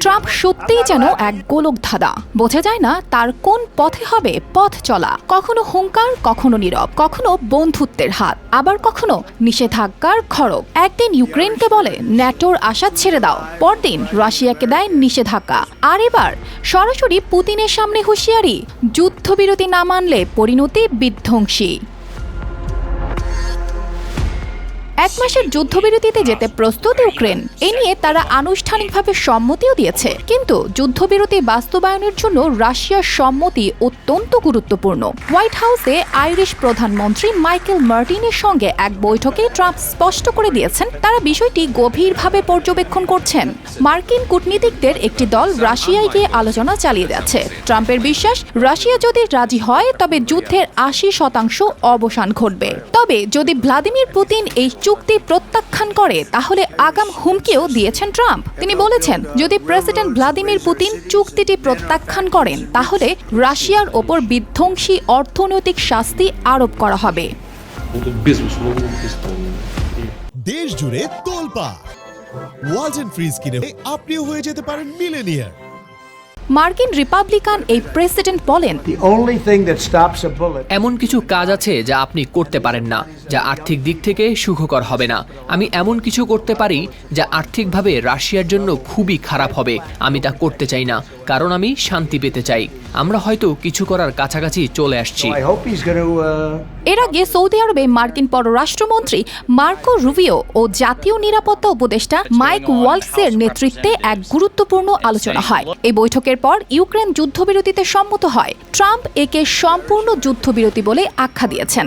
Trump সত্যিই যেন এক গোলক ধাঁধা বোঝা যায় না তার কোন পথে হবে পথ চলা। কখনো হুঙ্কার, কখনো নীরব, কখনো বন্ধুত্বের হাত, আবার কখনো নিষেধাজ্ঞার খড়গ। একদিন ইউক্রেনকে বলে, ন্যাটোর আশা ছেড়ে দাও। পরদিন রাশিয়াকে দেয় নিষেধাজ্ঞা। আর এবার সরাসরি পুতিনের সামনে হুঁশিয়ারি, যুদ্ধবিরতি না মানলে পরিণতি বিধ্বংসী। এক মাসের যুদ্ধবিরতিতে যেতে প্রস্তুত ইউক্রেন। এ নিয়ে তারা আনুষ্ঠানিকভাবে সম্মতিও দিয়েছে। কিন্তু যুদ্ধবিরতি বাস্তবায়নের জন্য রাশিয়ার সম্মতি অত্যন্ত গুরুত্বপূর্ণ। হোয়াইট হাউসে আইরিশ প্রধানমন্ত্রী মাইকেল মার্টিনের সঙ্গে এক বৈঠকে ট্রাম্প স্পষ্ট করে দিয়েছেন, তারা বিষয়টি গভীরভাবে পর্যবেক্ষণ করছেন। মার্কিন কূটনীতিকদের একটি দল রাশিয়ায় গিয়ে আলোচনা চালিয়ে যাচ্ছে। ট্রাম্পের বিশ্বাস, রাশিয়া যদি রাজি হয়, তবে যুদ্ধের আশি শতাংশ অবসান ঘটবে। তবে যদি ভ্লাদিমির পুতিন এই চুক্তি প্রত্যাখ্যান করে, তাহলে আগাম হুমকিও দিয়েছেন ট্রাম্প। তিনি বলেছেন, যদি প্রেসিডেন্ট ভ্লাদিমির পুতিন চুক্তিটি প্রত্যাখ্যান করেন, তাহলে রাশিয়ার ওপর বিধ্বংসী অর্থনৈতিক শাস্তি আরোপ করা হবে। দেশ জুড়ে তোলপা ওয়ালটন ফ্রিজ কিনে আপনিও হয়ে যেতে পারেন মিলেনিয়ার মার্কিন রিপাবলিকান এই প্রেসিডেন্ট বলেন এমন কিছু কাজ আছে যা আপনি করতে পারেন না যা আর্থিক দিক থেকে সুখকর হবে না। আমি এমন কিছু করতে পারি যা আর্থিকভাবে রাশিয়ার জন্য খুবই খারাপ হবে। আমি তা করতে চাই না কারণ আমি শান্তি পেতে চাই। আমরা হয়তো কিছু করার কাছাকাছি চলে আসছি. Uh, এর আগে সৌদি আরবে মার্কিন পররাষ্ট্রমন্ত্রী মার্কো রুবিও ও জাতীয় নিরাপত্তা উপদেষ্টা মাইক ওয়ালসের নেতৃত্বে এক গুরুত্বপূর্ণ আলোচনা হয়। এই বৈঠকের পর ইউক্রেন যুদ্ধবিরতিতে সম্মত হয়। ট্রাম্প একে সম্পূর্ণ যুদ্ধবিরতি বলে আখ্যা দিয়েছেন।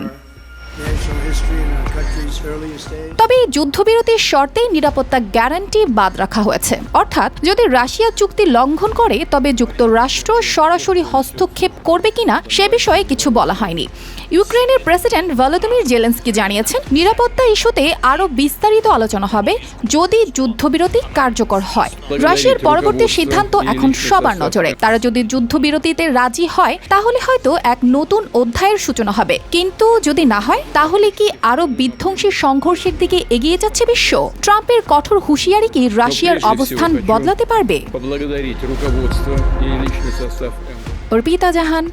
তবে এই যুদ্ধবিরতির শর্তে নিরাপত্তা গ্যারান্টি বাদ রাখা হয়েছে। অর্থাৎ যদি রাশিয়া চুক্তি লঙ্ঘন করে তবে যুক্তরাষ্ট্র সরাসরি হস্তক্ষেপ করবে কিনা সে বিষয়ে কিছু বলা হয়নি। ইউক্রেনের প্রেসিডেন্ট ভলোদিমির জেলেন্সকি জানিয়েছেন নিরাপত্তা ইস্যুতে আরও বিস্তারিত আলোচনা হবে যদি যুদ্ধবিরতি কার্যকর হয়। রাশিয়ার পরবর্তী সিদ্ধান্ত এখন সবার নজরে। তারা যদি যুদ্ধবিরতিতে রাজি হয় তাহলে হয়তো এক নতুন অধ্যায়ের সূচনা হবে। কিন্তু যদি না হয় তাহলে কি আরও বিধ্বংসী সংঘর্ষের দিকে এগিয়ে যাচ্ছে বিশ্ব ট্রাম্পের কঠোর হুঁশিয়ারি কি রাশিয়ার অবস্থান বদলাতে পারবে поблагодарить руководство и личный состав МВД. অর্পিতা জাহান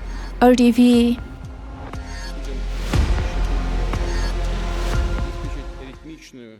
আর টিভি обеспечить ритмичную